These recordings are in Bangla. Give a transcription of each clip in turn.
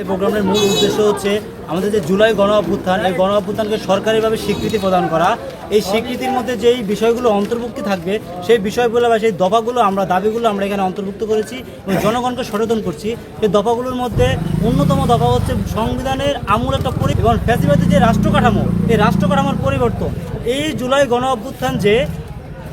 এই প্রোগ্রামের মূল উদ্দেশ্য হচ্ছে আমাদের যে জুলাই গণ অভ্যুত্থান, এই গণ অভ্যুত্থানকে সরকারিভাবে স্বীকৃতি প্রদান করা। এই স্বীকৃতির মধ্যে যেই বিষয়গুলো অন্তর্ভুক্তি থাকবে, সেই বিষয়গুলো বা সেই দফাগুলো আমরা, দাবিগুলো আমরা এখানে অন্তর্ভুক্ত করেছি এবং জনগণকে সচেতন করছি। এই দফাগুলোর মধ্যে অন্যতম দফা হচ্ছে সংবিধানের আমূল একটা পরি এবং ফ্যাসিবাদী যে রাষ্ট্র কাঠামো, এই রাষ্ট্র কাঠামোর পরিবর্তন। এই জুলাই গণ অভ্যুত্থান যে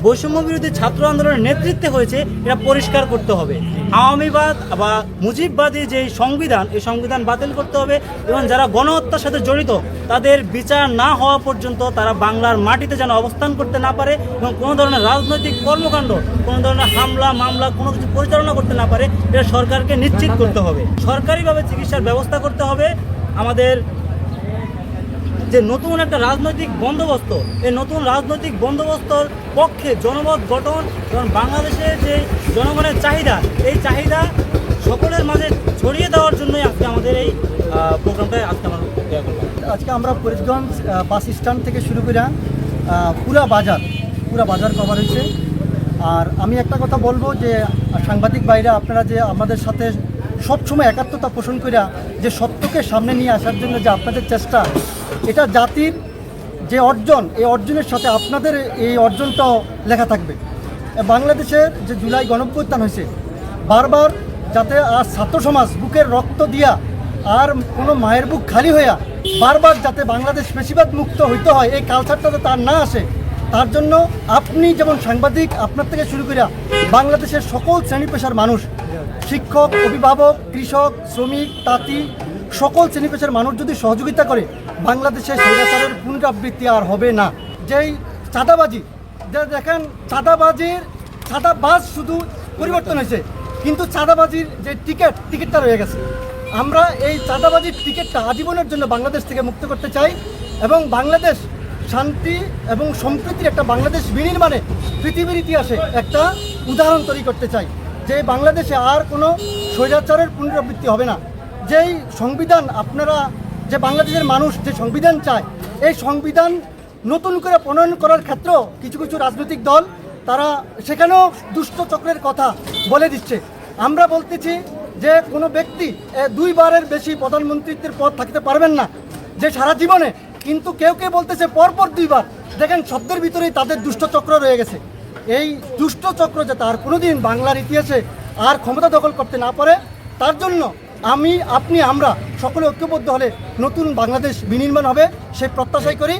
বৈষম্য বিরোধী ছাত্র আন্দোলনের নেতৃত্বে হয়েছে, এটা পরিষ্কার করতে হবে। আওয়ামীবাদ বা মুজিববাদী যে সংবিধান, এই সংবিধান বাতিল করতে হবে এবং যারা গণহত্যার সাথে জড়িত, তাদের বিচার না হওয়া পর্যন্ত তারা বাংলার মাটিতে যেন অবস্থান করতে না পারে এবং কোনো ধরনের রাজনৈতিক কর্মকাণ্ড, কোনো ধরনের হামলা, মামলা, কোনো কিছু পরিচালনা করতে না পারে, এটা সরকারকে নিশ্চিত করতে হবে। সরকারিভাবে চিকিৎসার ব্যবস্থা করতে হবে। আমাদের যে নতুন একটা রাজনৈতিক বন্দোবস্ত এই নতুন রাজনৈতিক বন্দোবস্তর পক্ষে জনমত গঠন এবং বাংলাদেশের যে জনগণের চাহিদা এই চাহিদা সকলের মাঝে ছড়িয়ে দেওয়ার জন্যই আজকে আমাদের এই আহ, প্রোগ্রামটা আজকে আমরা আজকে আমরা ফরিদগঞ্জ বাস স্ট্যান্ড থেকে শুরু করে পুরা বাজার পুরা বাজার কভার হয়েছে। আর আমি একটা কথা বলব যে সাংবাদিক বাইরে আপনারা যে আমাদের সাথে সবসময় একাত্মতা পোষণ করে যে সত্যকে সামনে নিয়ে আসার জন্য যে আপনাদের চেষ্টা এটা জাতির যে অর্জন, এই অর্জনের সাথে আপনাদের এই অর্জনটাও লেখা থাকবে। বাংলাদেশের যে জুলাই গণঅভ্যুত্থান হয়েছে, বারবার যাতে আর ছাত্র সমাজ বুকের রক্ত দিয়া আর কোনো মায়ের বুক খালি হইয়া বারবার যাতে বাংলাদেশ বেশিরভাগ মুক্ত হইতে হয়, এই কালচারটা তার না আসে, তার জন্য আপনি যেমন সাংবাদিক, আপনার থেকে শুরু করিয়া বাংলাদেশের সকল শ্রেণি পেশার মানুষ, শিক্ষক, অভিভাবক, কৃষক, শ্রমিক, তাঁতি সকল শ্রেণি পেশার মানুষ যদি সহযোগিতা করে বাংলাদেশে স্বৈরাচারের পুনরাবৃত্তি আর হবে না। যেই চাঁদাবাজি যে দেখেন, চাঁদাবাজির, চাঁদাবাজ শুধু পরিবর্তন হয়েছে, কিন্তু চাঁদাবাজির যে টিকিট, টিকিটটা রয়ে গেছে। আমরা এই চাঁদাবাজির টিকিটটা আজীবনের জন্য বাংলাদেশ থেকে মুক্ত করতে চাই এবং বাংলাদেশ শান্তি এবং সম্প্রীতির একটা বাংলাদেশ বিনির্মাণে পৃথিবীর ইতিহাসে একটা উদাহরণ তৈরি করতে চাই। যে বাংলাদেশে আর কোনো স্বৈরাচারের পুনরাবৃত্তি হবে না। যেই সংবিধান আপনারা, যে বাংলাদেশের মানুষ যে সংবিধান চায়, এই সংবিধান নতুন করে প্রণয়ন করার ক্ষেত্রেও কিছু কিছু রাজনৈতিক দল, তারা সেখানেও দুষ্ট চক্রের কথা বলে দিচ্ছে। আমরা বলতেছি যে কোনো ব্যক্তি দুইবারের বেশি প্রধানমন্ত্রীত্বের পদ থাকতে পারবেন না, যে সারা জীবনে, কিন্তু কেউ কেউ বলতেছে পরপর দুইবার। দেখেন, শব্দের ভিতরেই তাদের দুষ্ট চক্র রয়ে গেছে। এই দুষ্ট চক্র যাতে আর কোনোদিন বাংলার ইতিহাসে আর ক্ষমতা দখল করতে না পারে, তার জন্য আমি আপনি আমরা সকলে ঐক্যবদ্ধ হলে নতুন বাংলাদেশ বিনির্মাণ হবে সেই প্রত্যাশাই করি।